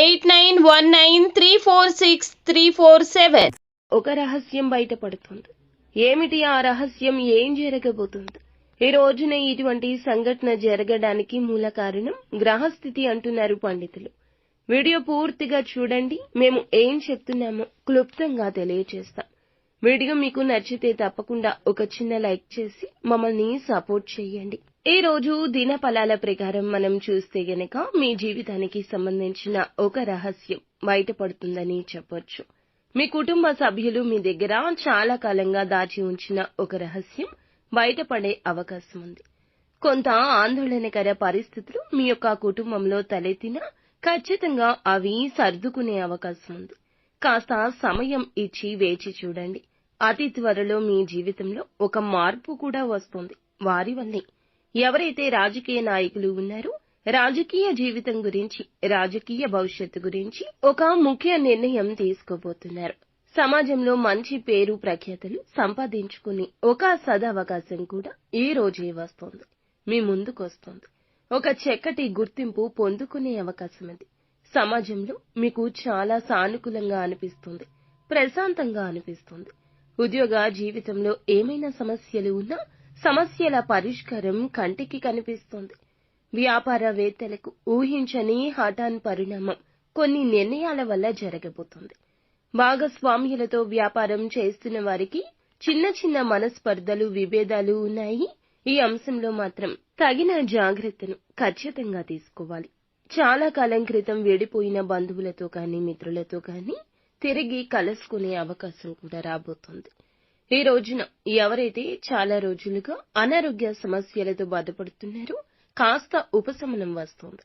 eight nine one nine three four six three four seven. ఒక రహస్యం బయటపడుతుంది. ఏమిటి ఆ రహస్యం? ఏం జరగబోతుంది? ఈ రోజున ఇటువంటి సంఘటన జరగడానికి మూల కారణం గ్రహస్థితి అంటున్నారు పండితులు. వీడియో పూర్తిగా చూడండి మేము ఏం చెప్తున్నామో క్లుప్తంగా తెలియజేస్తాం వీడియో మీకు నచ్చితే తప్పకుండా ఒక చిన్న లైక్ చేసి మమ్మల్ని సపోర్ట్ చేయండి. ఈ రోజు దినపలాల ప్రకారం మనం చూస్తే గనక మీ జీవితానికి సంబంధించిన ఒక రహస్యం బయటపడుతుందని చెప్పొచ్చు. మీ కుటుంబ సభ్యులు మీ దగ్గర చాలా కాలంగా దాచి ఉంచిన ఒక రహస్యం బయటపడే అవకాశం ఉంది. కొంత ఆందోళనకర పరిస్థితులు మీ యొక్క కుటుంబంలో తలెత్తినా ఖచ్చితంగా అవి సర్దుకునే అవకాశం ఉంది. కాస్త సమయం ఇచ్చి వేచి చూడండి. అతి త్వరలో మీ జీవితంలో ఒక మార్పు కూడా వస్తుంది. వారి వల్లే ఎవరైతే రాజకీయ నాయకులు ఉన్నారో రాజకీయ జీవితం గురించి రాజకీయ భవిష్యత్తు గురించి ఒక ముఖ్య నిర్ణయం తీసుకోబోతున్నారు. సమాజంలో మంచి పేరు ప్రఖ్యాతలు సంపాదించుకుని ఒక సదవకాశం కూడా ఈ రోజే వస్తోంది. మీ ముందుకొస్తోంది ఒక చక్కటి గుర్తింపు పొందుకునే అవకాశం ఇది సమాజంలో మీకు చాలా సానుకూలంగా అనిపిస్తుంది ప్రశాంతంగా అనిపిస్తుంది. ఉద్యోగ జీవితంలో ఏమైనా సమస్యలు ఉన్నా సమస్యల పరిష్కారం కంటికి కనిపిస్తుంది. వ్యాపారవేత్తలకు ఊహించని హఠాన్ పరిణామం కొన్ని నిర్ణయాల వల్ల జరగబోతుంది. భాగస్వామ్యులతో వ్యాపారం చేస్తున్న వారికి చిన్న చిన్న మనస్పర్ధలు విభేదాలు ఉన్నాయి. ఈ అంశంలో మాత్రం తగిన జాగ్రత్తను ఖచ్చితంగా తీసుకోవాలి. చాలా కాలం క్రితం విడిపోయిన బంధువులతో కానీ మిత్రులతో కానీ తిరిగి కలుసుకునే అవకాశం కూడా రాబోతోంది. ఈ రోజున ఎవరైతే చాలా రోజులుగా అనారోగ్య సమస్యలతో బాధపడుతున్నారో కాస్త ఉపశమనం వస్తుంది.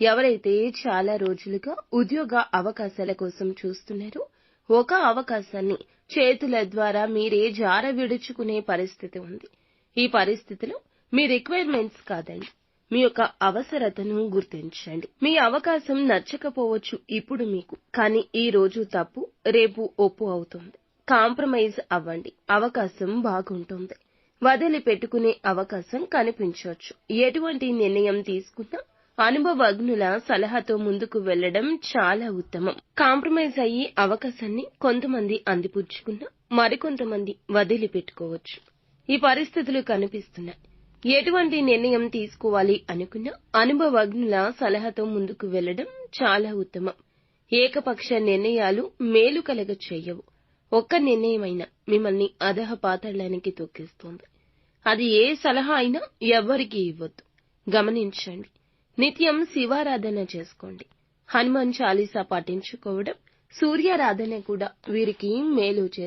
ఎవరైతే చాలా రోజులుగా ఉద్యోగ అవకాశాల కోసం చూస్తున్నారో ఒక అవకాశాన్ని చేతుల ద్వారా మీరే జార విడుచుకునే పరిస్థితి ఉంది. ఈ పరిస్థితిలో మీ రిక్వైర్మెంట్స్ కాదండి. మీ యొక్క అవసరతను గుర్తించండి. మీ అవకాశం నచ్చకపోవచ్చు ఇప్పుడు మీకు కానీ ఈ రోజు తప్పు రేపు ఒప్పు అవుతుంది. కాంప్రమైజ్ అవ్వండి. అవకాశం బాగుంటుంది. వదిలి పెట్టుకునే అవకాశం కనిపించవచ్చు. ఎటువంటి నిర్ణయం తీసుకున్నా అనుభవజ్ఞుల సలహాతో ముందుకు వెళ్ళడం చాలా ఉత్తమం. కాంప్రమైజ్ అయ్యే అవకాశాన్ని కొంతమంది అందిపుచ్చుకున్నా మరికొంతమంది వదిలి పెట్టుకోవచ్చు ఈ పరిస్థితులు కనిపిస్తున్నాయి. ఎటువంటి నిర్ణయం తీసుకోవాలి అనుకున్నా అనుభవజ్ఞుల సలహాతో ముందుకు వెళ్ళడం చాలా ఉత్తమం. ఏకపక్ష నిర్ణయాలు మేలు కలగ చేయవు ఒక్క నిర్ణయమైనా మిమ్మల్ని అధహ పాతాళానికి తొక్కేస్తోంది. అది ఏ సలహా అయినా ఎవ్వరికీ ఇవ్వద్దు. గమనించండి. నిత్యం శివారాధన చేసుకోండి. హనుమాన్ చాలీసా పఠించుకోవడం సూర్యారాధన కూడా వీరికి మేలు చేస్తుంది.